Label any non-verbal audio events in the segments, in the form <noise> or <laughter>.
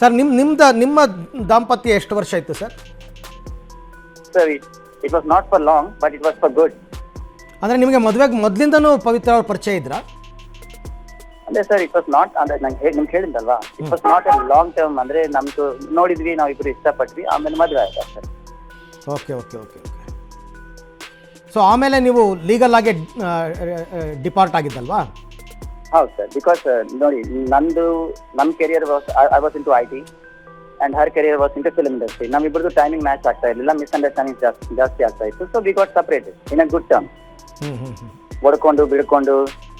Sir ನಿಮ್ಮ ನಿಮ್ದ ನಿಮ್ಮ ದಾಂಪತ್ಯ ಎಷ್ಟು ವರ್ಷ ಆಯಿತು sir? Sir it was not for long but it was for good ಅಂದರೆ ನಿಮಗೆ ಮದುವೆಗೆ ಮೊದಲಿಂದನೂ ಪವಿತ್ರ ಅವ್ರ ಪರಿಚಯ ಇದ್ರಾ? ಅಂದ್ರೆ ಸರ್ ಇಟ್ ವಾಸ್ ನಾಟ್ ಅಂದ್ರೆ ನಂಗೆ ನಿಮ್ಗೆ ಹೇಳಿದ್ದಲ್ವಾ it was not a long term ಅಂದ್ರೆ ನಮ್ದು ನೋಡಿದ್ವಿ ನಾವು ಇಬ್ರು ಇಷ್ಟಪಟ್ವಿ ಆಮೇಲೆ ಮದುವೆ ಆಯ್ತಾ sir okay okay okay okay. So ಆಮೇಲೆ ನೀವು ಲೀಗಲ್ ಆಗಿ ಡಿಪಾರ್ಟ್ ಆಗಿದ್ದಲ್ವಾ? ಹೌದು ಸರ್. ಬಿಕಾಸ್ ನೋಡಿ ನಂದು ನಮ್ಮ career was I was into I T and her career was into film industry ನಮ್ಮಿಬ್ಬರದು timing match ಆಗ್ತಾ ಇರಲಿಲ್ಲ ಮಿಸ್ಅಂಡರ್ಸ್ಟ್ಯಾಂಡಿಂಗ್ ಜಾಸ್ತಿ ಜಾಸ್ತಿ ಆಗ್ತಾ ಇತ್ತು. So we got separate in a good term ಹೊಡ್ಕೊಂಡು ಬಿಡ್ಕೊಂಡು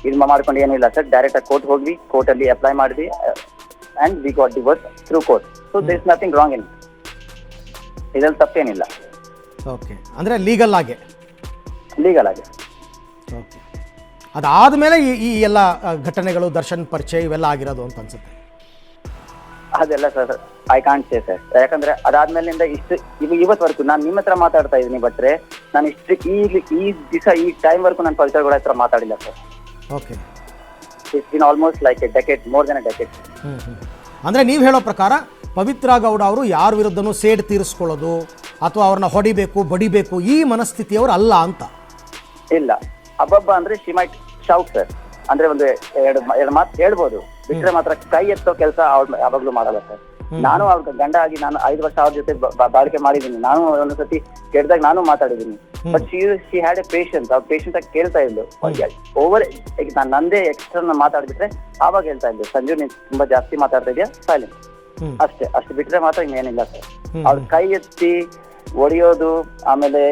ಇದು ಮಾಡ್ಕೊಂಡು ಏನಿಲ್ಲ ಸರ್. ಡೈರೆಕ್ಟ್ ಆಗಿ ಕೋರ್ಟ್ ಹೋಗ್ವಿ ಕೋರ್ಟ್ ಅಲ್ಲಿ ಅಪ್ಲೈ ಮಾಡಿದ್ವಿ and we got divorce through court so this is nothing wrong in ಇದ್ರಲ್ಲಿ ತಪ್ಪೇನಿಲ್ಲ. ಓಕೆ ಅಂದ್ರೆ ಲೀಗಲ್ ಆಗಿ? ಲೀಗಲ್ ಆಗಿ. ಓಕೆ ಅದಾದಮೇಲೆ ಈ ಈ ಎಲ್ಲ ಘಟನೆಗಳು ದರ್ಶನ್ ಪರಿಚಯ ಇವೆಲ್ಲ ಆಗಿರೋದು ಅಂತ ಅನ್ಸುತ್ತೆ. ಅದೆಲ್ಲ sir I can't say sir ಯಾಕಂದ್ರೆ ಅದಾದ್ಮೇಲಿಂದ ಇಷ್ಟು ಇವ ಇವತ್ವರೆಗೂ ನಾನು ನಿಮ್ಮ ಹತ್ರ ಮಾತಾಡ್ತಾ ಇದ್ದೀನಿ ಬಟ್ರೆ ನಾನು ಇಷ್ಟು ಈ ಈ ದಿವಸ ಈ ಟೈಮ್ ವರ್ಗೂ ನಾನು ಪವಿತ್ರಗಳ ಹತ್ರ ಮಾತಾಡಿಲ್ಲ sir okay it's been almost like a decade more than a decade ಅಂದ್ರೆ ನೀವು ಹೇಳೋ ಪ್ರಕಾರ ಪವಿತ್ರ ಗೌಡ ಅವರು ಯಾರ ವಿರುದ್ಧನೂ ಸೇಡ್ ತೀರಿಸ್ಕೊಳ್ಳೋದು ಅಥವಾ ಅವ್ರನ್ನ ಹೊಡಿಬೇಕು ಬಡಿಬೇಕು ಈ ಮನಸ್ಥಿತಿಯವರು ಅಲ್ಲ ಅಂತ? ಇಲ್ಲ. ಹಬ್ಬಬ್ಬ ಅಂದ್ರೆ ಶಿ ಮೈಟ್ ಶೌಟ್ ಸರ್ ಅಂದ್ರೆ ಒಂದು ಎರಡು ಎರಡು ಮಾತು ಹೇಳ್ಬೋದು. ಬಿಟ್ರೆ ಮಾತ್ರ ಕೈ ಎತ್ತೋ ಕೆಲಸ ಅವ್ಳ ಯಾವಾಗ್ಲೂ ಮಾಡಲ್ಲ ಸರ್ ನಾನು ಅವ್ರ ಗಂಡ ಆಗಿ ನಾನು ಐದು ವರ್ಷ ಅವ್ರ ಜೊತೆ ಬಾಳಿಕೆ ಮಾಡಿದ್ದೀನಿ. ನಾನು ಒಂದು ಸತಿ ಕೆಟ್ಟದಾಗ ನಾನು ಮಾತಾಡಿದ್ದೀನಿ. But she she had a patience ಅವ್ರ ಪೇಷನ್ಸ್ ಆಗಿ ಕೇಳ್ತಾ ಇದ್ಲು. ಓವರ್ ಈಗ ನಾನು ನಂದೇ ಎಕ್ಸ್ಟ್ರಾ ಮಾತಾಡ್ಬಿಟ್ರೆ ಆವಾಗ ಹೇಳ್ತಾ ಇದ್ದೆ ಸಂಜು ನೀನ್ ತುಂಬಾ ಜಾಸ್ತಿ ಮಾತಾಡ್ತಾ ಇದೆಯಾ? ಸೈಲೆಂಟ್ ಅಷ್ಟೇ ಅಷ್ಟು ಬಿಟ್ರೆ ಮಾತ್ರ ಇನ್ನೇನಿಲ್ಲ ಸರ್ ಅವ್ರ ಕೈ ಎತ್ತಿ ಒಡೆಯೋದು ಆಮೇಲೆ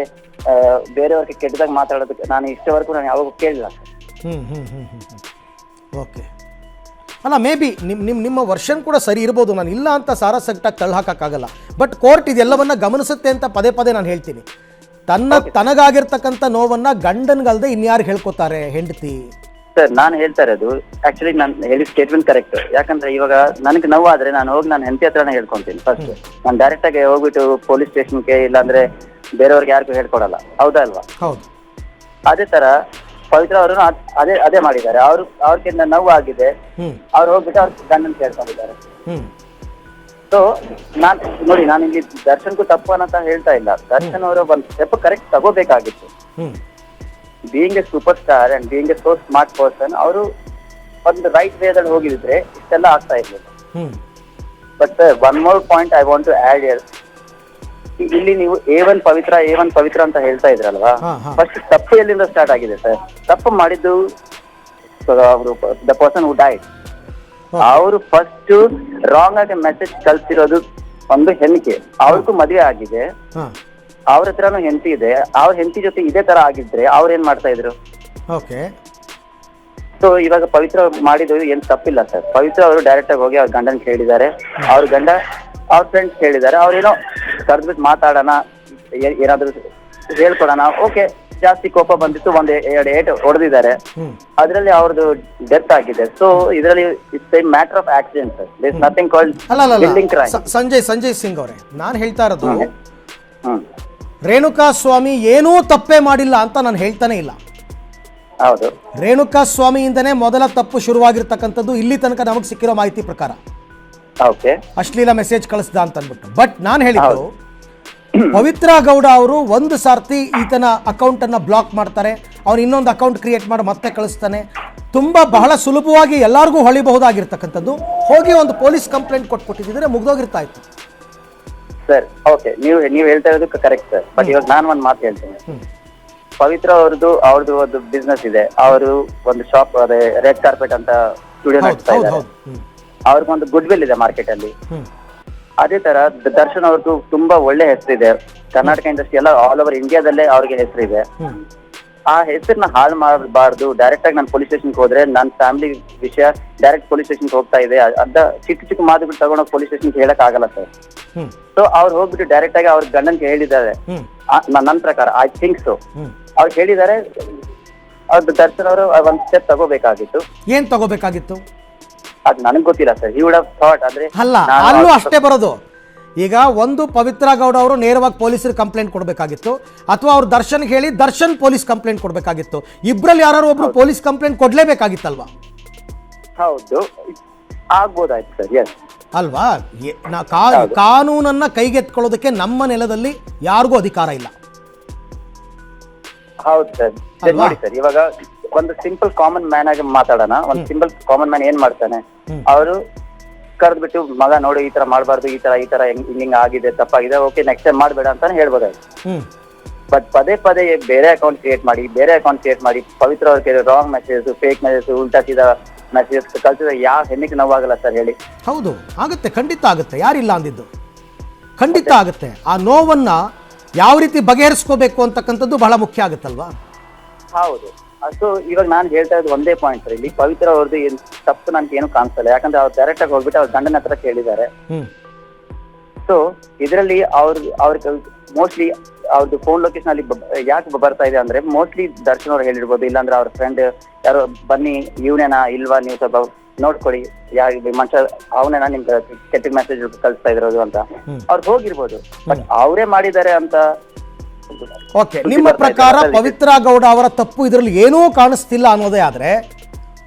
ಬೇರೆಯವ್ರಿಗೆ ಕೆಟ್ಟದಾಗ ಮಾತಾಡೋದಕ್ಕೆ ನಾನು ಇಷ್ಟವರೆಗೂ ನಾನು ಯಾವಾಗೂ ಕೇಳಿಲ್ಲ. ಹ್ಮ್ ಹ್ಮ್ ಹ್ಮ್ ಹ್ಮ್ ಓಕೆ ಅಲ್ಲ ಮೇ ಬಿ ನಿಮ್ಮ ನಿಮ್ಮ ನಿಮ್ಮ ವರ್ಷನ್ ಕೂಡ ಸರಿ ಇರ್ಬೋದು. ನಾನು ಇಲ್ಲ ಅಂತ ಸಾರಾಸಗಟಾಗಿ ತಳ್ಳಿ ಹಾಕೋಕ್ಕಾಗಲ್ಲ. ಬಟ್ ಕೋರ್ಟ್ ಇದೆಲ್ಲವನ್ನ ಗಮನಿಸುತ್ತೆ ಅಂತ ಪದೇ ಪದೇ ನಾನು ಹೇಳ್ತೀನಿ. ತನ್ನ ತನಗಾಗಿರ್ತಕ್ಕಂಥ ನೋವನ್ನು ಗಂಡನ್ಗಲ್ದೆ ಇನ್ಯಾರು ಹೇಳ್ಕೊತಾರೆ ಹೆಂಡತಿ? ಸರ್ ನಾನು ಹೇಳ್ತಾ ಇರೋದು ಆಕ್ಚುಲಿ ನಾನು ಹೇಳಿದ ಸ್ಟೇಟ್ಮೆಂಟ್ ಕರೆಕ್ಟ್ ಯಾಕಂದ್ರೆ ಇವಾಗ ನನಗೆ ನೋವಾದ್ರೆ ನಾನು ಹೋಗಿ ನಾನು ಹೆಂಡತಿ ಹತ್ರನೇ ಹೇಳ್ಕೊಂತೀನಿ ಫಸ್ಟ್ ನಾನು ಡೈರೆಕ್ಟ್ ಆಗಿ ಹೋಗ್ಬಿಟ್ಟು ಪೊಲೀಸ್ ಸ್ಟೇಷನ್ಗೆ ಇಲ್ಲಾಂದ್ರೆ ಬೇರೆಯವ್ರಿಗೆ ಯಾರಿಗೂ ಹೇಳ್ಕೊಡಲ್ಲ. ಹೌದಾ ಅಲ್ವಾ? ಹೌದು. ಅದೇ ತರ ಪವಿತ್ರ ಅವರು ಅದೇ ಅದೇ ಮಾಡಿದ್ದಾರೆ. ಅವ್ರು ಅವ್ರಿಗಿಂತ ನೋವು ಆಗಿದೆ. ಅವ್ರು ಹೋಗ್ಬಿಟ್ಟು ಅವ್ರ ಗಂಡನ್ ಕೇಳ್ಕೊಂಡಿದ್ದಾರೆ. ಸೊ ನಾನ್ ನೋಡಿ ನಾನು ಇಲ್ಲಿ ದರ್ಶನ್ಗೂ ತಪ್ಪು ಅಂತ ಹೇಳ್ತಾ ಇಲ್ಲ. ದರ್ಶನ್ ಅವರು ಒಂದ್ ಸ್ಟೆಪ್ ಕರೆಕ್ಟ್ ತಗೋಬೇಕಾಗಿತ್ತು. ಹ್ಮ್. Being a super star and being a so smart person ಅವರು ಒಂದು ರೈಟ್ ವೇದಲ್ಲಿ ಹೋಗಿದ್ರೆ ಇಷ್ಟೆಲ್ಲ ಆಗ್ತಾ ಇರ್ಲಿಲ್ಲ. But one more point I want to add here ಇಲ್ಲಿ ನೀವು A one Pavithra A one Pavithra ಅಂತ ಹೇಳ್ತಾ ಇದ್ರಲ್ವಾ. ಫಸ್ಟ್ ತಪ್ಪು ಎಲ್ಲಿಂದ ಸ್ಟಾರ್ಟ್ ಆಗಿದೆ ಸರ್ ತಪ್ಪು ಮಾಡಿದ್ದು ಅವರು ದ ಪರ್ಸನ್ ಹು. ಡೈಡ್ ಅವರು ಫಸ್ಟ್ ರಾಂಗ್ ಆಗಿ ಮೆಸೇಜ್ ಕಳ್ಸಿರೋದು ಒಂದು ಹೆಣ್ಣಿಕೆ ಅವ್ರಿಗೂ ಮದುವೆ ಆಗಿದೆ. ಅವ್ರ ಹತ್ರನೂ ಹೆಂಡತಿ ಇದೆ. ಅವ್ರ ಹೆಂಡತಿ ಜೊತೆ ಇದೇ ತರ ಆಗಿದ್ರೆ ಅವ್ರ ಏನ್ ಮಾಡ್ತಾ ಇದ್ರು? ಓಕೆ. ಸೊ ಇವಾಗ ಪವಿತ್ರ ಮಾಡಿದ್ರು ಏನ್ ತಪ್ಪಿಲ್ಲ ಸರ್ ಪವಿತ್ರ ಅವರು ಡೈರೆಕ್ಟ್ ಆಗಿ ಹೋಗಿ ಅವ್ರ ಗಂಡನ್ ಕೇಳಿದ್ದಾರೆ. ಅವ್ರ ಗಂಡ ಅವ್ರ ಫ್ರೆಂಡ್ಸ್ ಕೇಳಿದ್ದಾರೆ. ಅವ್ರೇನೋ ಕರೆದ್ಬಿಟ್ಟು ಮಾತಾಡೋಣ ಏನಾದ್ರು ಹೇಳ್ಕೊಡೋಣ. ಓಕೆ ಜಾಸ್ತಿ ಕೋಪ ಬಂದಿತ್ತು ಒಂದ್ ಎರಡು ಏಟ್ ಹೊಡೆದಿದ್ದಾರೆ. ಅದರಲ್ಲಿ ಅವ್ರದ್ದು ಡೆತ್ ಆಗಿದೆ. ಸೊ ಇದರಲ್ಲಿ it's a matter of accident sir this nothing called building crime Sanjay Sanjay Singh ಅವರೇ ನಾನು ಹೇಳ್ತಾ ಇರೋದು ರೇಣುಕಾ ಸ್ವಾಮಿ ಏನೂ ತಪ್ಪೇ ಮಾಡಿಲ್ಲ ಅಂತ ನಾನು ಹೇಳ್ತಾನೆ ಇಲ್ಲ. ಹೌದು. ರೇಣುಕಾ ಸ್ವಾಮಿಯಿಂದನೇ ಮೊದಲ ತಪ್ಪು ಶುರುವಾಗಿರ್ತಕ್ಕಂಥದ್ದು ಇಲ್ಲಿ ತನಕ ನಮಗೆ ಸಿಕ್ಕಿರೋ ಮಾಹಿತಿ ಪ್ರಕಾರ. ಅಶ್ಲೀಲ ಮೆಸೇಜ್ ಕಳಿಸ್ದ ಅಂತ ಅಂದ್ಬಿಟ್ಟು ಬಟ್ ನಾನು ಹೇಳಿದ್ದು <clears throat> ಪವಿತ್ರ ಗೌಡ ಅವರು ಒಂದು ಸಾರ್ತಿ ಈತನ ಅಕೌಂಟ್ ಅನ್ನ ಬ್ಲಾಕ್ ಮಾಡ್ತಾರೆ. ಅವ್ನು ಇನ್ನೊಂದು ಅಕೌಂಟ್ ಕ್ರಿಯೇಟ್ ಮಾಡಿ ಮತ್ತೆ ಕಳಿಸ್ತಾನೆ. ತುಂಬಾ ಬಹಳ ಸುಲಭವಾಗಿ ಎಲ್ಲರಿಗೂ ಹೊಳಿಬಹುದಾಗಿರ್ತಕ್ಕಂಥದ್ದು. ಹೋಗಿ ಒಂದು ಪೊಲೀಸ್ ಕಂಪ್ಲೇಂಟ್ ಕೊಟ್ಬಿಟ್ಟಿದ್ರೆ ಮುಗ್ದೋಗಿರ್ತಾ ಇತ್ತು. ಸರ್ ಓಕೆ ನೀವು ನೀವು ಹೇಳ್ತಾ ಇರೋದು ಕರೆಕ್ಟ್ ಸರ್ ಬಟ್ ಇವಾಗ ನಾನು ಒಂದು ಮಾತು ಹೇಳ್ತೀನಿ. ಪವಿತ್ರ ಅವ್ರದ್ದು ಅವ್ರದ್ದು ಒಂದು ಬಿಸ್ನೆಸ್ ಇದೆ. ಅವರು ಒಂದು ಶಾಪ್ ಅದೇ ರೆಡ್ ಕಾರ್ಪೆಟ್ ಅಂತ ಸ್ಟುಡಿಯೋ ನಡೆಸ್ತಾ ಇದ್ದಾರೆ. ಅವ್ರಿಗೊಂದು ಗುಡ್ ವಿಲ್ ಇದೆ ಮಾರ್ಕೆಟ್ ಅಲ್ಲಿ. ಅದೇ ತರ ದರ್ಶನ್ ಅವ್ರದ್ದು ತುಂಬಾ ಒಳ್ಳೆ ಹೆಸರಿದೆ ಕರ್ನಾಟಕ ಇಂಡಸ್ಟ್ರಿ ಎಲ್ಲ ಆಲ್ ಓವರ್ ಇಂಡಿಯಾದಲ್ಲೇ ಅವ್ರಿಗೆ ಹೆಸರಿದೆ ಆ ಹೆಸರನ್ನ ಹಾಳು ಮಾಡಬಾರ್ದು. ಡೈರೆಕ್ಟ್ ಆಗಿ ನಾನು ಪೊಲೀಸ್ ಸ್ಟೇಷನ್ಗೆ ಹೋದ್ರೆ ನನ್ನ ಫ್ಯಾಮಿಲಿ ವಿಷಯ ಡೈರೆಕ್ಟ್ ಪೊಲೀಸ್ ಸ್ಟೇಷನ್ಗೆ ಹೋಗ್ತಾ ಇದೆ. ಅಂತ ಅದ ಚಿಕ್ಕ ಚಿಕ್ಕ ಮಾತುಗಳು ತಗೊಂಡೋಗಿ ಪೊಲೀಸ್ ಸ್ಟೇಷನ್ಗೆ ಹೇಳಕ್ ಆಗಲ್ಲ ಸರ್ ಸೊ ಅವ್ರು ಹೋಗ್ಬಿಟ್ಟು ಡೈರೆಕ್ಟ್ ಆಗಿ ಅವ್ರ ಗಂಡನ್ಗೆ ಹೇಳಿದ್ದಾರೆ. ನನ್ನ ಪ್ರಕಾರ ಐ ಥಿಂಕ್ ಸೊ ಅವ್ರು ಹೇಳಿದ್ದಾರೆ ಅವ್ರದ್ದು ದರ್ಶನ್ ಅವರು ಒಂದ್ ಸ್ಟೆಪ್ ತಗೋಬೇಕಾಗಿತ್ತು. ಏನ್ ತಗೋಬೇಕಾಗಿತ್ತು? ಅದ್ ನನಗೆ ಗೊತ್ತಿಲ್ಲ ಸರ್. ವುಡ್ ಥಾಟ್ ಅಂದ್ರೆ ಅಲ್ಲ ನಾನು ಅಲ್ಲೂ ಅಷ್ಟೇ ಬರೋದು. ಈಗ ಒಂದು ಪವಿತ್ರ ಗೌಡ ಅವರು ನೇರವಾಗಿ ಪೊಲೀಸರಿಗೆ ಕಂಪ್ಲೇಂಟ್ ಕೊಡಬೇಕಾಗಿತ್ತು ಅಥವಾ ಅವ್ರು ದರ್ಶನ್ ಹೇಳಿ ದರ್ಶನ್ ಪೊಲೀಸ್ ಕಂಪ್ಲೇಂಟ್ ಕೊಡಬೇಕಾಗಿತ್ತು. ಇಬ್ಬರಲ್ಲಿ ಯಾರು ಒಬ್ರು ಪೊಲೀಸ್ ಕಂಪ್ಲೇಂಟ್ ಕೊಡ್ಲೇಬೇಕಾಗಿತ್ತಲ್ವಾ? ಹೌದು. ಆಗ್ಬೋದಾಯ್ತು ಸರ್ ಎಸ್ ಅಲ್ವಾ? ಎ- ನಾ- ಕಾ- ಕಾನೂನನ್ನ ಕೈಗೆತ್ಕೊಳ್ಳೋದಕ್ಕೆ ನಮ್ಮ ನೆಲದಲ್ಲಿ ಯಾರಿಗೂ ಅಧಿಕಾರ ಇಲ್ಲ. ಹೌದು ಸರ್. ಸರ್ ಅಲ್ವಾ? ನೋಡಿ ಸರ್ ಇವಾಗ ಒಂದು ಸಿಂಪಲ್ ಕಾಮನ್ ಮ್ಯಾನ್ ಆಗಿ ಮಾತಾಡೋಣ. ಒಂದು ಸಿಂಪಲ್ ಕಾಮನ್ ಮ್ಯಾನ್ ಏನ್ ಮಾಡ್ತಾನೆ. ಅವರು ಕರೆದ್ಬಿಟ್ಟು ಮಗ ನೋಡಿ ಈ ತರ ಮಾಡಬಾರ್ದು ಈ ತರ ಈ ತರ ಹಿಂಗ್ ಆಗಿದೆ ತಪ್ಪಾಗಿದೆ ಓಕೆ ನೆಕ್ಸ್ಟ್ ಟೈಮ್ ಮಾಡಬೇಡ ಅಂತಾನೆ ಹೇಳ್ಬೋದಾಯ್ತು. ಬಟ್ ಪದೇ ಪದೇ ಬೇರೆ ಅಕೌಂಟ್ ಕ್ರಿಯೇಟ್ ಮಾಡಿ ಬೇರೆ ಅಕೌಂಟ್ ಕ್ರಿಯೇಟ್ ಮಾಡಿ ಪವಿತ್ರ ಅವ್ರಿಗೆ ರಾಂಗ್ ಮೆಸೇಜ್ ಫೇಕ್ ಮೆಸೇಜ್ ಉಲ್ಟಾ ಸೀದಾ ಮೆಸೇಜ್ ಕಳ್ಸಿದ್ರೆ ಯಾವ ಹೆಣ್ಣಿಗೆ ನೋವಾಗಲ್ಲ ಸರ್ ಹೇಳಿ. ಹೌದು ಆಗುತ್ತೆ ಖಂಡಿತ ಆಗುತ್ತೆ ಯಾರಿಲ್ಲ ಅಂದಿದ್ದು. ಖಂಡಿತ ಆಗುತ್ತೆ ಆ ನೋವನ್ನ ಯಾವ ರೀತಿ ಬಗೆಹರಿಸ್ಕೋಬೇಕು ಅಂತಕ್ಕಂಥದ್ದು ಬಹಳ ಮುಖ್ಯ ಆಗುತ್ತಲ್ವಾ? ಹೌದು. ಸೊ ಇವಾಗ ನಾನು ಹೇಳ್ತಾ ಇರೋದು ಒಂದೇ ಪಾಯಿಂಟ್ ಸರ್. ಇಲ್ಲಿ ಪವಿತ್ರ ಅವ್ರದ್ದು ಏನ್ ತಪ್ಪು ನನ್ಗೆ ಏನು ಕಾಣಿಸಲ್ಲ. ಯಾಕಂದ್ರೆ ಅವ್ರು ಡೈರೆಕ್ಟ್ ಆಗಿ ಹೋಗ್ಬಿಟ್ಟು ಅವ್ರ ಗಂಡನ ಹತ್ರ ಕೇಳಿದ್ದಾರೆ. ಸೊ ಇದರಲ್ಲಿ ಅವ್ರ ಅವ್ರ ಮೋಸ್ಟ್ಲಿ ಅವ್ರದ್ದು ಫೋನ್ ಲೊಕೇಶನ್ ಅಲ್ಲಿ ಯಾಕೆ ಬರ್ತಾ ಇದೆ ಅಂದ್ರೆ ಮೋಸ್ಟ್ಲಿ ದರ್ಶನ್ ಅವ್ರು ಹೇಳಿರ್ಬೋದು ಇಲ್ಲಾಂದ್ರೆ ಅವ್ರ ಫ್ರೆಂಡ್ ಯಾರೋ ಬನ್ನಿ ಇವನೇನಾ ಇಲ್ವಾ ನೀವು ಸ್ವಲ್ಪ ನೋಡ್ಕೊಳ್ಳಿ ಯಾ ಮನುಷ್ಯ ಅವನೇನ ನಿಮ್ಗೆ ಕೆಟ್ಟ ಮೆಸೇಜ್ ಕಳಿಸ್ತಾ ಇರೋದು ಅಂತ. ಅವ್ರು ಹೋಗಿರ್ಬೋದು. ಬಟ್ ಅವರೇ ಮಾಡಿದ್ದಾರೆ ಅಂತ ಓಕೆ ನಿಮ್ಮ ಪ್ರಕಾರ ಪವಿತ್ರ ಗೌಡ ಅವರ ತಪ್ಪು ಇದರಲ್ಲಿ ಏನೂ ಕಾಣಿಸ್ತಿಲ್ಲ ಅನ್ನೋದೇ ಆದ್ರೆ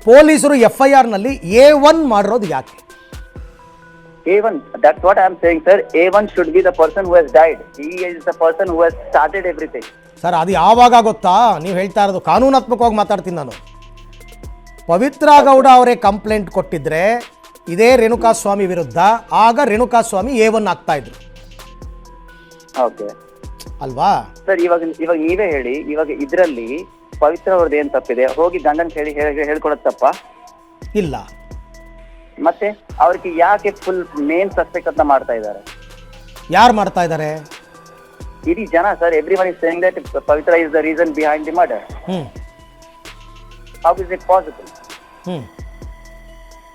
ಪೊಲೀಸರು ಎಫ್ ಐ ಆರ್ನಲ್ಲಿ ಎ ಒನ್ ಮಾಡಿರೋದು ಯಾಕೆ? A one that's what I am saying sir A one should be the person who has died he is the person who has started everything sir ಅದು ಯಾವಾಗ ಗೊತ್ತಾ? ನೀವು ಹೇಳ್ತಾ ಇರೋದು ಕಾನೂನಾತ್ಮಕವಾಗಿ ಮಾತಾಡ್ತೀನಿ ನಾನು. ಪವಿತ್ರ ಗೌಡ ಅವರೇ ಕಂಪ್ಲೇಂಟ್ ಕೊಟ್ಟಿದ್ರೆ ಇದೇ ರೇಣುಕಾ ಸ್ವಾಮಿ ವಿರುದ್ಧ ಆಗ ರೇಣುಕಾ ಸ್ವಾಮಿ ಎ ಒನ್ ಆಗ್ತಾ ಇದ್ರು. ಓಕೆ ಅಲ್ವಾ? ಸರ್ ಇವಾಗ ಇವಾಗ ನೀವೇ ಹೇಳಿ ಇವಾಗ ಇದರಲ್ಲಿ ಪವಿತ್ರ ಅವ್ರದ್ದು ಏನ್ ತಪ್ಪಿದೆ? ಹೋಗಿ ಗಂಡನ್ ಹೇಳಿ ಹೇಳ್ಕೊಡೋದು ತಪ್ಪ? ಇಲ್ಲ. ಮತ್ತೆ ಅವ್ರಿಗೆ ಯಾಕೆ ಫುಲ್ ಮೇನ್ ಸಸ್ಪೆಕ್ಟ್ ಅಂತ ಮಾಡ್ತಾ ಇದ್ದಾರೆ? ಯಾರು ಮಾಡ್ತಾ ಇದ್ದಾರೆ ಇಡೀ ಜನ sir every one is saying that Pavithra is the reason behind the murder hmm how is it possible hmm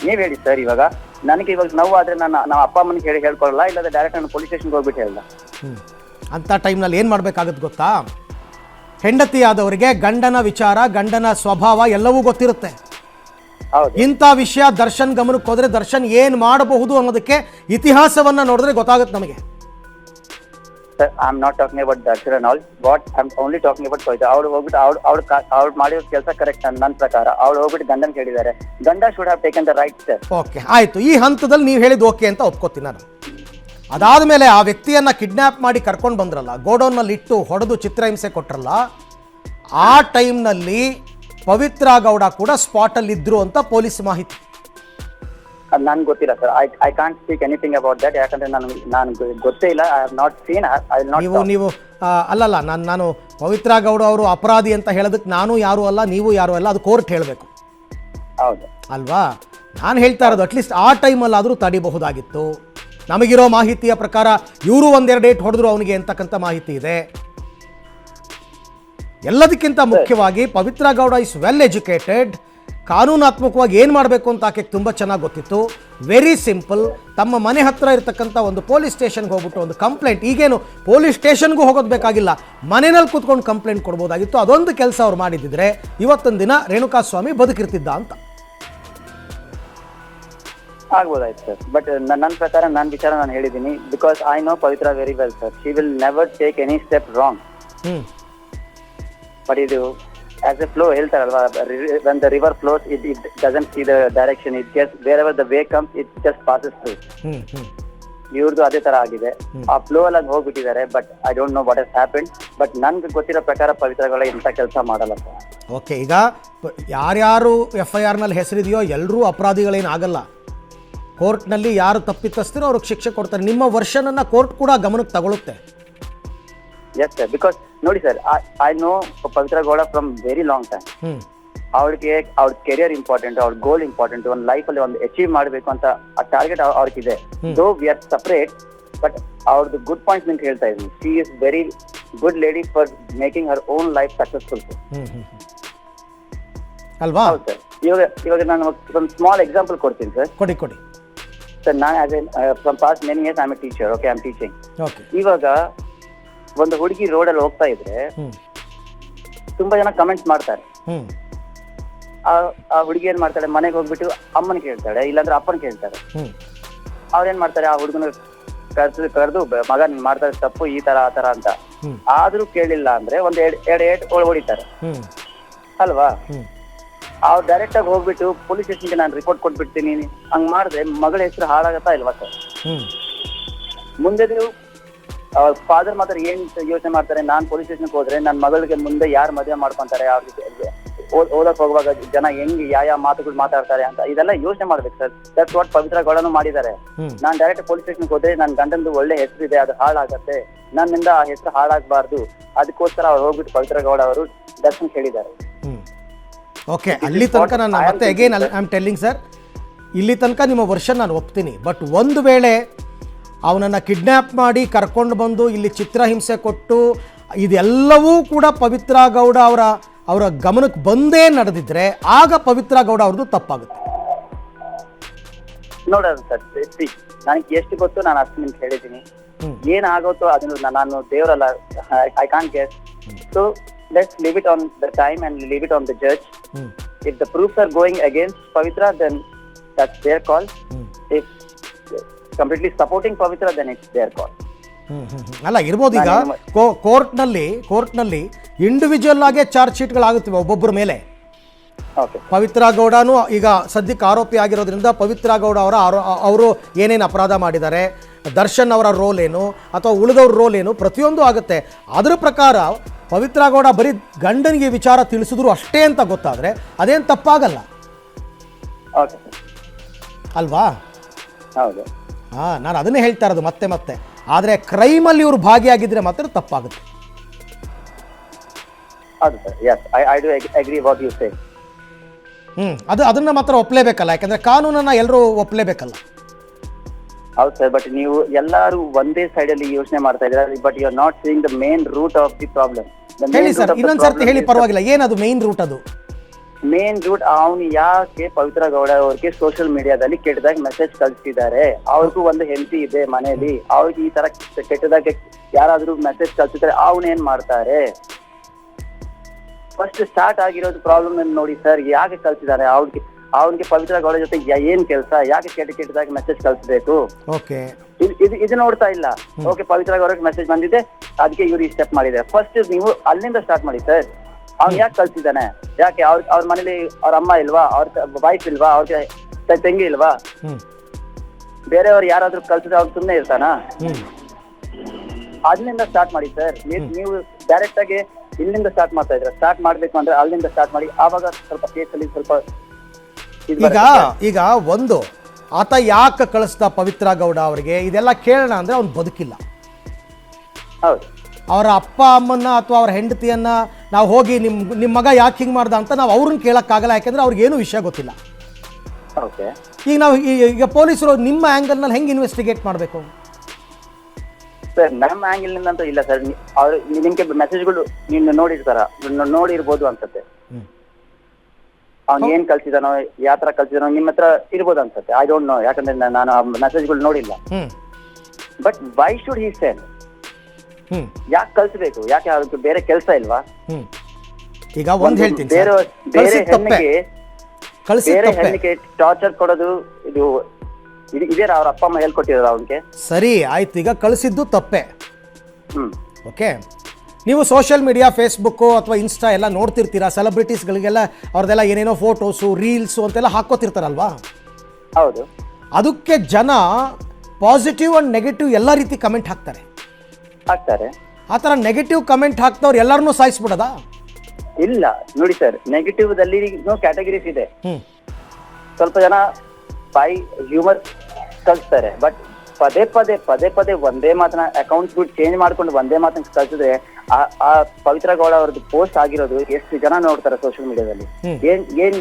ನೀವ್ ಹೇಳಿ ಸರ್ ಇವಾಗ. ನನಗೆ ಇವಾಗ ನೋವು ಆದ್ರೆ ನಾನು ನಮ್ಮ ಅಪ್ಪ ಅಮ್ಮನಿಗೆ ಹೇಳಿ ಹೇಳ್ಕೊಳ್ಳಲ್ಲ ಇಲ್ಲಾಂದ್ರೆ ಡೈರೆಕ್ಟ್ ನಾನು ಪೊಲೀಸ್ ಸ್ಟೇಷನ್ಗೆ ಹೋಗ್ಬಿಟ್ಟು ಹೇಳಲ್ಲ ಹ್ಞೂ ಅಂಥ ಟೈಮ್ನಲ್ಲಿ ಏನು ಮಾಡಬೇಕಾಗುತ್ತೆ ಗೊತ್ತಾ? ಹೆಂಡತಿಯಾದವರಿಗೆ ಗಂಡನ ವಿಚಾರ ಗಂಡನ ಸ್ವಭಾವ ಎಲ್ಲವೂ ಗೊತ್ತಿರುತ್ತೆ. ಇಂಥ ವಿಷಯ ದರ್ಶನ್ ಗಮನಕ್ಕೆ ಹೋದರೆ ದರ್ಶನ್ ಏನು ಮಾಡಬಹುದು ಅನ್ನೋದಕ್ಕೆ ಇತಿಹಾಸವನ್ನು ನೋಡಿದ್ರೆ ಗೊತ್ತಾಗುತ್ತೆ ನಮಗೆ. Sir I am not talking about Darshan and all what I am only talking about Pavithra ಅವ್ಳು ಹೋಗ್ಬಿಟ್ಟು ಅವ್ಳು ಅವ್ಳು ಅವ್ಳು ಮಾಡಿರೋ ಕೆಲಸ ಕರೆಕ್ಟ್ ನನ್ನ ಪ್ರಕಾರ. ಅವ್ಳು ಹೋಗ್ಬಿಟ್ಟು ಗಂಡನ ಕೇಳಿದ್ದಾರೆ. ಗಂಡ should have taken the right sir okay ಆಯಿತು. ಈ ಹಂತದಲ್ಲಿ ನೀವು ಹೇಳಿದ ಓಕೆ ಅಂತ ಒಪ್ಕೋತೀನಿ ನಾನು. ಅದಾದ ಮೇಲೆ ಆ ವ್ಯಕ್ತಿಯನ್ನು ಕಿಡ್ನ್ಯಾಪ್ ಮಾಡಿ ಕರ್ಕೊಂಡು ಬಂದ್ರಲ್ಲ ಗೋಡೌನ್ನಲ್ಲಿ ಇಟ್ಟು ಹೊಡೆದು ಚಿತ್ರಹಿಂಸೆ ಕೊಟ್ರಲ್ಲ ಆ ಟೈಮ್ನಲ್ಲಿ ಪವಿತ್ರ ಗೌಡ ಕೂಡ ಸ್ಪಾಟಲ್ಲಿ ಇದ್ರು ಅಂತ ಪೊಲೀಸ್ ಮಾಹಿತಿ. ನನ್ಗೆ ಗೊತ್ತಿಲ್ಲ sir. I I can't speak anything about that ಯಾಕಂದ್ರೆ ನಾನು ನಾನು ಗೊತ್ತೇ ಇಲ್ಲ. I have not seen I not ನೀವು ನೀವು ಅಲ್ಲಲ್ಲ ನಾನು ನಾನು ಪವಿತ್ರ ಗೌಡ ಅವರು ಅಪರಾಧಿ ಅಂತ ಹೇಳೋದಕ್ಕೆ ನಾನು ಯಾರು ಅಲ್ಲ ನೀವು ಯಾರು ಅಲ್ಲ ಅದು ಕೋರ್ಟ್ ಹೇಳಬೇಕು. ಹೌದು. ಅಲ್ವಾ? ನಾನು ಹೇಳ್ತಾ ಇರೋದು ಅಟ್ಲೀಸ್ಟ್ ಆ ಟೈಮಲ್ಲಾದರೂ ತಡಿಬಹುದಾಗಿತ್ತು. ನಮಗಿರೋ ಮಾಹಿತಿಯ ಪ್ರಕಾರ ಇವರು ಒಂದೆರಡು ಡೇಟ್ ಹೊಡೆದ್ರು ಅವನಿಗೆ ಅಂತಕ್ಕಂಥ ಮಾಹಿತಿ ಇದೆ? ಎಲ್ಲದಕ್ಕಿಂತ ಮುಖ್ಯವಾಗಿ Pavithra Gowda is well educated ಕಾನೂನಾತ್ಮಕವಾಗಿ ಏನು ಮಾಡಬೇಕು ಅಂತ ಆಕೆಗೆ ತುಂಬ ಚೆನ್ನಾಗಿ ಗೊತ್ತಿತ್ತು. ವೆರಿ ಸಿಂಪಲ್ ತಮ್ಮ ಮನೆ ಹತ್ರ ಇರತಕ್ಕಂಥ ಒಂದು ಪೊಲೀಸ್ ಸ್ಟೇಷನ್ಗೆ ಹೋಗ್ಬಿಟ್ಟು ಒಂದು ಕಂಪ್ಲೇಂಟ್ ಈಗೇನು ಪೊಲೀಸ್ ಸ್ಟೇಷನ್ಗೂ ಹೋಗೋದು ಬೇಕಾಗಿಲ್ಲ. ಮನೆಯಲ್ಲಿ ಕೂತ್ಕೊಂಡು ಕಂಪ್ಲೇಂಟ್ ಕೊಡ್ಬೋದಾಗಿತ್ತು. ಅದೊಂದು ಕೆಲಸ ಅವ್ರು ಮಾಡಿದ್ದಿದ್ರೆ ಇವತ್ತೊಂದು ದಿನ ರೇಣುಕಾಸ್ವಾಮಿ ಬದುಕಿರ್ತಿದ್ದ ಅಂತ. ಆಗ್ಬೋದಾಯ್ತು ಸರ್. ಬಟ್ ನನ್ನ ಪ್ರಕಾರ ನನ್ನ ವಿಚಾರ ನಾನು ಹೇಳಿದ್ದೀನಿ because I know Pavithra very well sir she will never take any step wrong but ಇದು as a flow ಹೇಳ್ತಾರಲ್ವಾ when the river flows it it doesn't see the direction it just ಬೇರೆ the way comes it just passes through ಇವ್ರದ್ದು ಅದೇ ತರ ಆಗಿದೆ. ಆ flow ಅಲ್ಲಿ ಹೋಗ್ಬಿಟ್ಟಿದ್ದಾರೆ but I don't know what is happen but ನನ್ಗೆ ಗೊತ್ತಿರೋ ಪ್ರಕಾರ ಪವಿತ್ರಗಳ ಇಂಥ ಕೆಲಸ ಮಾಡಲ್ಲ ಸರ್. ಓಕೆ ಈಗ ಯಾರ್ಯಾರು ಎಫ್ ಐ ಆರ್ನಲ್ಲಿ ಹೆಸರಿದೆಯೋ ಎಲ್ಲರೂ ಅಪರಾಧಿಗಳೇನು ಆಗಲ್ಲ. ಕೋರ್ಟ್ನಲ್ಲಿ ಯಾರು ತಪ್ಪಿತಸ್ಥರೋ ಅವ್ರಿಗೆ ಶಿಕ್ಷೆ ಕೊಡ್ತಾರೆ. ನಿಮ್ಮ ವರ್ಷನನ್ನ ಕೋರ್ಟ್ ಕೂಡ ಗಮನಕ್ಕೆ ತಗೊಳುತ್ತೆ. ಎಸ್ ಸರ್ ಬಿಕಾಸ್ ನೋಡಿ sir I know Pavithra Gowda from very long time hmm. ಅವ್ರಿಗೆ ಅವ್ರ ಕೆರಿಯರ್ ಇಂಪಾರ್ಟೆಂಟ್ ಅವ್ರ ಗೋಲ್ ಇಂಪಾರ್ಟೆಂಟ್ ಒಂದು ಲೈಫ್ ಅಲ್ಲಿ ಒಂದು ಅಚೀವ್ ಮಾಡಬೇಕು ಅಂತ ಆ target ಅವ್ರಿಗಿದೆ. Though we are separate but ಅವ್ರದ್ದು ಗುಡ್ ಪಾಯಿಂಟ್ ನಿಂತ ಹೇಳ್ತಾ ಇದ್ದೀನಿ. She is very good lady for making her own life successful ಅಲ್ವಾ? ಹೌದು ಸರ್ ಇವಾಗ ಇವಾಗ ನಾನು ಒಂದು ಸ್ಮಾಲ್ ಎಕ್ಸಾಂಪಲ್ ಕೊಡ್ತೀನಿ ಸರ್ ಕೊಡಿ ಕೊಡಿ. ಸರ್ ನಾನು as a from past many years I a teacher okay I am teaching okay ಇವಾಗ ಒಂದು ಹುಡುಗಿ ರೋಡ್ ಅಲ್ಲಿ ಹೋಗ್ತಾ ಇದ್ರೆ ತುಂಬಾ ಜನ ಕಮೆಂಟ್ಸ್ ಮಾಡ್ತಾರೆ. ಆ ಆ ಹುಡುಗಿ ಏನ್ ಮಾಡ್ತಾಳೆ? ಮನೆಗೆ ಹೋಗ್ಬಿಟ್ಟು ಅಮ್ಮನ ಕೇಳ್ತಾಳೆ ಇಲ್ಲಾಂದ್ರೆ ಅಪ್ಪನ ಕೇಳ್ತಾರೆ. ಅವ್ರೇನ್ ಮಾಡ್ತಾರೆ? ಆ ಹುಡುಗನ ಕರೆದು ಕರೆದು ಮಗ ನೀನ್ ಮಾಡ್ತಾ ತಪ್ಪು ಈ ತರ ಆ ತರ ಅಂತ. ಹ್ಮ್. ಆದ್ರೂ ಕೇಳಿಲ್ಲ ಅಂದ್ರೆ ಒಂದ್ ಎರಡ್ ಎರಡ್ ಏಟ್ ಹೊಡಿತಾರೆ ಅಲ್ವಾ? ಅವ್ರು ಡೈರೆಕ್ಟ್ ಆಗಿ ಹೋಗ್ಬಿಟ್ಟು ಪೊಲೀಸ್ ಸ್ಟೇಷನ್ಗೆ ನಾನು ರಿಪೋರ್ಟ್ ಕೊಟ್ಬಿಡ್ತೀನಿ. ಹಂಗ್ ಮಾಡಿದ್ರೆ ಮಗಳ ಹೆಸರು ಹಾಳಾಗತ್ತಾ ಇಲ್ವಾ ಸರ್ ಮುಂದೆ ನೀವು ಫಾದರ್ ಮಾತ್ರ ಏನ್ ಯೋಚನೆ ಮಾಡ್ತಾರೆ? ನಾನ್ ಪೊಲೀಸ್ ಸ್ಟೇಷನ್ಗೆ ಹೋದ್ರೆ ನನ್ನ ಮಗಳಿಗೆ ಮುಂದೆ ಯಾರು ಮದುವೆ ಮಾಡ್ಕೊಂತಾರೆ ಅವ್ರಿಗೆ ಓದ್- ಓದಕ್ ಹೋಗುವಾಗ ಜನ ಹೆಂಗ್ ಯಾವ ಯಾವ ಮಾತುಗಳು ಮಾತಾಡ್ತಾರೆ ಅಂತ ಇದೆಲ್ಲ ಯೋಚನೆ ಮಾಡ್ಬೇಕು ಸರ್ ದಟ್ಸ್ ವಾಟ್ ಪವಿತ್ರ ಗೌಡನು ಮಾಡಿದ್ದಾರೆ. ನಾನ್ ಡೈರೆಕ್ಟ್ ಪೊಲೀಸ್ ಸ್ಟೇಷನ್ಗೆ ಹೋದ್ರೆ ನನ್ನ ಗಂಡಂದು ಒಳ್ಳೆ ಹೆಸರಿದೆ ಅದು ಹಾಳಾಗತ್ತೆ. ನನ್ನಿಂದ ಆ ಹೆಸರು ಹಾಳಾಗಬಾರ್ದು. ಅದಕ್ಕೋಸ್ಕರ ಅವ್ರು ಹೋಗ್ಬಿಟ್ಟು ಪವಿತ್ರ ಗೌಡ ಅವರು ದರ್ಶನ್ ಹೇಳಿದ್ದಾರೆ ಹ್ಮ್. ಓಕೆ ಅಲ್ಲಿ ತನಕ ನಾನು ಮತ್ತೆ again I am telling sir ಇಲ್ಲಿ ತನಕ ನಿಮ್ಮ ವರ್ಷನ್ ನಾನು ಒಪ್ತೀನಿ. ಬಟ್ ಒಂದು ವೇಳೆ ಅವನನ್ನು ಕಿಡ್ನ್ಯಾಪ್ ಮಾಡಿ ಕರ್ಕೊಂಡು ಬಂದು ಇಲ್ಲಿ ಚಿತ್ರಹಿಂಸೆ ಕೊಟ್ಟು ಇದೆಲ್ಲವೂ ಕೂಡ ಪವಿತ್ರ ಗೌಡ ಅವರ ಅವರ ಗಮನಕ್ಕೆ ಬಂದೇ ನಡೆದಿದ್ರೆ ಆಗ ಪವಿತ್ರ ಗೌಡ ಅವ್ರದ್ದು ತಪ್ಪಾಗುತ್ತೆ. ನೋಡೋಣ ಸರ್ ನನಗೆ ಎಷ್ಟು ಗೊತ್ತು ನಾನು ಅಷ್ಟು ನಿಮ್ಗೆ ಹೇಳಿದ್ದೀನಿ. ಏನಾಗುತ್ತೋ ಅದನ್ನು ನಾನು ದೇವರಲ್ಲ I can guess so let's leave it on the time and leave it on the judge Mm. If the proofs are going against Pavitra, then that's their call. Mm. If completely supporting Pavithra then it's their call hmm, hmm, hmm. ಅಲ್ಲ ಇರ್ಬೋದು ಈಗ ಕೋರ್ಟ್ನಲ್ಲಿ ಕೋ ಕೋರ್ಟ್ನಲ್ಲಿ ಕೋರ್ಟ್ನಲ್ಲಿ individual ಆಗೇ charge ಶೀಟ್ಗಳಾಗುತ್ತಿವೆ ಒಬ್ಬೊಬ್ಬರ ಮೇಲೆ ಪವಿತ್ರ ಗೌಡನು ಈಗ ಸದ್ಯಕ್ಕೆ ಆರೋಪಿ ಆಗಿರೋದ್ರಿಂದ ಪವಿತ್ರ ಗೌಡ ಅವರ ಆರೋ ಅವರು ಏನೇನು ಅಪರಾಧ ಮಾಡಿದ್ದಾರೆ ದರ್ಶನ್ ಅವರ ರೋಲ್ ಏನು ಅಥವಾ ಉಳಿದವ್ರ ರೋಲ್ ಏನು ಪ್ರತಿಯೊಂದು ಆಗುತ್ತೆ ಅದರ ಪ್ರಕಾರ ಪವಿತ್ರ ಗೌಡ ಬರೀ ಗಂಡನಿಗೆ ವಿಚಾರ ತಿಳಿಸಿದ್ರು ಅಷ್ಟೇ ಅಂತ ಗೊತ್ತಾದರೆ ಅದೇನು ತಪ್ಪಾಗಲ್ಲ. ಅಲ್ವಾ? ಹೌದು. ಹಾಂ ನಾನು ಅದನ್ನೇ ಹೇಳ್ತಾ ಇರೋದು ಮತ್ತೆ ಮತ್ತೆ. ಆದರೆ ಕ್ರೈಮಲ್ಲಿ ಇವರು ಭಾಗಿಯಾಗಿದ್ದರೆ ಮಾತ್ರ ತಪ್ಪಾಗುತ್ತೆ. ಅದು sir. Yes I I do agree what you say hmm ಅದು ಅದನ್ನು ಮಾತ್ರ ಒಪ್ಪಲೇಬೇಕಲ್ಲ ಯಾಕಂದರೆ ಕಾನೂನನ್ನು ಎಲ್ಲರೂ ಒಪ್ಪಲೇಬೇಕಲ್ಲ ಹೌದು ಸರ್ ಬಟ್ ನೀವು ಎಲ್ಲರೂ ಒಂದೇ ಸೈಡ್ ಅಲ್ಲಿ ಯೋಚನೆ ಮಾಡ್ತಾ ಇದ್ದಾರೆ? But you are not seeing the main root of the problem ಹೇಳಿ ಸರ್ ಇನ್ನೊಂದ್ ಸರ್ತಿ ಹೇಳಿ ಪರವಾಗಿಲ್ಲ. ಏನದು ಮೇನ್ ರೂಟ್ ಅದು? ಮೇನ್ ರೂಟ್ ಅವನು ಯಾಕೆ ಪವಿತ್ರ ಗೌಡ ಅವ್ರಿಗೆ ಸೋಷಿಯಲ್ ಮೀಡಿಯಾದಲ್ಲಿ ಕೆಟ್ಟದಾಗ ಮೆಸೇಜ್ ಕಳಿಸ್ತಿದ್ದಾರೆ ಅವ್ರಿಗೂ ಒಂದು ಹೆಂಡತಿ ಇದೆ ಮನೆಯಲ್ಲಿ ಅವ್ರಿಗೆ ಈ ತರ ಕೆಟ್ಟದಾಗ ಯಾರಾದ್ರೂ ಮೆಸೇಜ್ ಕಳ್ಸಿದ್ರೆ ಅವ್ನ ಏನ್ ಮಾಡ್ತಾರೆ? ಫಸ್ಟ್ ಸ್ಟಾರ್ಟ್ ಆಗಿರೋದು ಪ್ರಾಬ್ಲಮ್ ನೋಡಿ ಸರ್ ಯಾಕೆ ಕಳ್ಸಿದ್ದಾರೆ? ಅವ್ರಿಗೆ ಅವ್ನಿಗೆ ಪವಿತ್ರ ಗೌಡ ಜೊತೆ ಯ- ಏನ್ ಕೆಲಸ? ಯಾಕೆ ಕೆಟ್ಟ ಕೆಟ್ಟದಾಗಿ ಮೆಸೇಜ್ ಕಳಿಸ್ಬೇಕು? ಓಕೆ ಇದು ಇದು- ಇದು ನೋಡ್ತಾ ಇಲ್ಲ. ಓಕೆ ಪವಿತ್ರ ಗೌರಕ್ಕೆ ಮೆಸೇಜ್ ಬಂದಿದೆ. ಅದಕ್ಕೆ ಇವ್ರು ಈ ಸ್ಟೆಪ್ ಮಾಡಿದೆ ಫಸ್ಟ್ ನೀವು ಅಲ್ಲಿಂದ ಸ್ಟಾರ್ಟ್ ಮಾಡಿ ಸರ್ ಅವ್ನ್ ಯಾಕೆ ಕಳ್ಸಿದ್ದಾನೆ? ಯಾಕೆ? ಅವ್ರ ಅವ್ರ ಮನೇಲಿ ಅವ್ರ ಅಮ್ಮ ಇಲ್ವಾ? ಅವ್ರ ವೈಫ್ ಇಲ್ವಾ? ಅವ್ರಿಗೆ ತ- ತಂಗಿ ಇಲ್ವಾ? ಹ್ಮ್. ಬೇರೆಯವ್ರು ಯಾರಾದ್ರೂ ಕಳ್ಸಿದ್ರೆ ಅವ್ರು ಸುಮ್ಮನೆ ಇರ್ತಾನಾ? ಅಲ್ಲಿಂದ ಸ್ಟಾರ್ಟ್ ಮಾಡಿ ಸರ್ ನೀವು ಡೈರೆಕ್ಟ್ ಆಗಿ ಇಲ್ಲಿಂದ ಸ್ಟಾರ್ಟ್ ಮಾಡ್ತಾ ಇದ್ರ ಸ್ಟಾರ್ಟ್ ಮಾಡ್ಬೇಕು ಅಂದ್ರೆ ಅಲ್ಲಿಂದ ಸ್ಟಾರ್ಟ್ ಮಾಡಿ. ಆವಾಗ ಸ್ವಲ್ಪ ಕೇಸಲ್ಲಿ ಸ್ವಲ್ಪ ಈಗ ಈಗ ಒಂದು ಆತ ಯಾಕೆ ಕಳಿಸ್ದ ಪವಿತ್ರ ಗೌಡ ಅವರಿಗೆ? ಇದೆಲ್ಲ ಕೇಳೋಣ ಅಂದ್ರೆ ಅವ್ನು ಬದುಕಿಲ್ಲ. ಅವರ ಅಪ್ಪ ಅಮ್ಮನ್ನ ಅಥವಾ ಅವ್ರ ಹೆಂಡತಿಯನ್ನ ನಾವು ಹೋಗಿ ನಿಮ್ ನಿಮ್ಮ ಮಗ ಯಾಕೆ ಹಿಂಗೆ ಮಾಡ್ದ ಅಂತ ನಾವು ಅವ್ರನ್ನ ಕೇಳೋಕ್ಕಾಗಲ್ಲ ಯಾಕೆಂದ್ರೆ ಅವ್ರಿಗೇನು ವಿಷಯ ಗೊತ್ತಿಲ್ಲ. ಓಕೆ. ಈಗ ನಾವು ಈಗ ಪೊಲೀಸರು ನಿಮ್ಮ ಆ್ಯಂಗಲ್ನಲ್ಲಿ ಹೆಂಗೆ ಇನ್ವೆಸ್ಟಿಗೇಟ್ ಮಾಡಬೇಕು? ಸರ್ ನಮ್ಮ ಆಂಗಲ್ನಿಂದ ಅಂತೂ ಇಲ್ಲ ಸರ್. ಅವ್ರು ನಿಮ್ಗೆ ಮೆಸೇಜ್ಗಳು ನೀವು ನೋಡಿರ್ತಾರ. ನೋಡಿರ್ಬೋದು ಅನ್ಸುತ್ತೆ ಅವ್ನು ಏನ್ ಕಲ್ಸಿದಾನೋ ಯಾವ ತರ ಕಳ್ಸಿದಾನೋ ನಿಮ್ಮ ಹತ್ರ ಇರ್ಬೋದು ಅನ್ಸುತ್ತೆ. ಐ ಡೋಂಟ್ ನೋ ಯಾಕಂದ್ರೆ ನಾನು ಆ ಮೆಸೇಜ್ಗಳು ನೋಡಿಲ್ಲ. But why should he send ಯಾಕೆ ಕಲ್ಸ್ಬೇಕು? ಯಾಕೆ ಅದಕ್ಕೆ ಬೇರೆ ಕೆಲಸ ಇಲ್ವಾ? ಈಗ ಒಂದ್ ಹೇಳ್ತೀನಿ ಬೇರೆ ಸರ್. ಬೇರೆ ಕಳ್ಸಿದ್ ತಪ್ಪೆ. ಹೆಣ್ಣಿಗೆ ಕಳಿಸಿದ ಬೇರೆ ತಪ್ಪೆ. ಹೆಣ್ಣಿಗೆ ಟಾರ್ಚರ್ ಕೊಡೋದು ಇದು ಇದು- ಇದೇ ಅವ್ರ ಅಪ್ಪ ಅಮ್ಮ ಹೇಳ್ಕೊಟ್ಟಿರೋದು ಅವನಿಗೆ? ಸರಿ ಆಯ್ತು. ಈಗ ಕಳಿಸಿದ್ದು ತಪ್ಪೆ. ಹ್ಮ್. ಓಕೆ ನೀವು ಸೋಷಿಯಲ್ ಮೀಡಿಯಾ ಫೇಸ್ಬುಕ್ಕು ಅಥವಾ ಇನ್ಸ್ಟಾ ಎಲ್ಲ ನೋಡ್ತಿರ್ತೀರಾ? ಸೆಲೆಬ್ರಿಟೀಸ್ಗಳಿಗೆಲ್ಲ ಅವ್ರದ್ದೆಲ್ಲ ಏನೇನೋ ಫೋಟೋಸು ರೀಲ್ಸು ಅಂತೆಲ್ಲ ಹಾಕೋತಿರ್ತಾರಲ್ವಾ ಹೌದು. ಅದಕ್ಕೆ ಜನ ಪಾಸಿಟಿವ್ ಆ್ಯಂಡ್ ನೆಗೆಟಿವ್ ಎಲ್ಲ ರೀತಿ ಕಮೆಂಟ್ ಹಾಕ್ತಾರೆ. ಹಾಕ್ತಾರೆ. ಆ ಥರ ನೆಗೆಟಿವ್ ಕಮೆಂಟ್ ಹಾಕ್ತವ್ರು ಎಲ್ಲರನ್ನೂ ಸಾಯಿಸ್ಬಿಡೋದಾ? ಇಲ್ಲ. ನೋಡಿ ಸರ್ ನೆಗೆಟಿವ್ ದಲ್ಲಿ ಕ್ಯಾಟಗರೀಸ್ ಇದೆ. ಹ್ಞೂ ಸ್ವಲ್ಪ ಜನ ಬೈ ಹ್ಯೂಮರ್ ಕಲ್ತಾರೆ ಬಟ್ ಪದೇ ಪದೇ ಪದೇ ಪದೇ ಒಂದೇ ಮಾತನ ಅಕೌಂಟ್ಸ್ ಬಿಟ್ಟು ಚೇಂಜ್ ಮಾಡ್ಕೊಂಡು ಒಂದೇ ಮಾತನ್ನ ಕಳ್ಸಿದ್ರೆ ಆ ಆ ಪವಿತ್ರ ಗೌಡ ಅವ್ರದ್ದು ಪೋಸ್ಟ್ ಆಗಿರೋದು ಎಷ್ಟು ಜನ ನೋಡ್ತಾರೆ ಸೋಷಿಯಲ್ ಮೀಡಿಯಾದಲ್ಲಿ ಏನ್ ಏನ್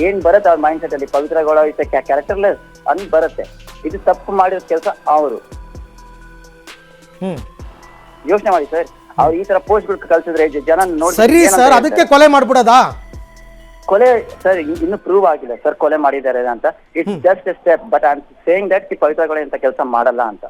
ಏನ್ ಬರುತ್ತೆ ಅವ್ರ ಮೈಂಡ್ ಸೆಟ್ ಅಲ್ಲಿ? ಪವಿತ್ರ ಗೌಡ ಇಸ್ ಕ್ಯಾರೆಕ್ಟರ್ಲೆಸ್ ಅಂತ ಬರುತ್ತೆ. ಇದು ತಪ್ಪು ಮಾಡಿರೋ ಕೆಲಸ ಅವರು. ಯೋಚನೆ ಮಾಡಿ ಸರ್. ಅವ್ರು ಈ ತರ ಪೋಸ್ಟ್ಗಳು ಕಳ್ಸಿದ್ರೆ ಜ- ಜನ ನೋಡಿ ಸರಿ ಸರ್? ಅದಕ್ಕೆ ಕೊಲೆ ಮಾಡ್ಬಿಡೋದಾ? ಕೊಲೆ ಸರ್ ಇನ್ನು ಪ್ರೂವ್ ಆಗಿಲ್ಲ ಸರ್ ಕೊಲೆ ಮಾಡಿದ್ದಾರೆ ಅಂತ. It's just step but I am saying that Pavithra ಕೊಲೆ ಇಂತ ಕೆಲಸ ಮಾಡಲ್ಲ ಅಂತ.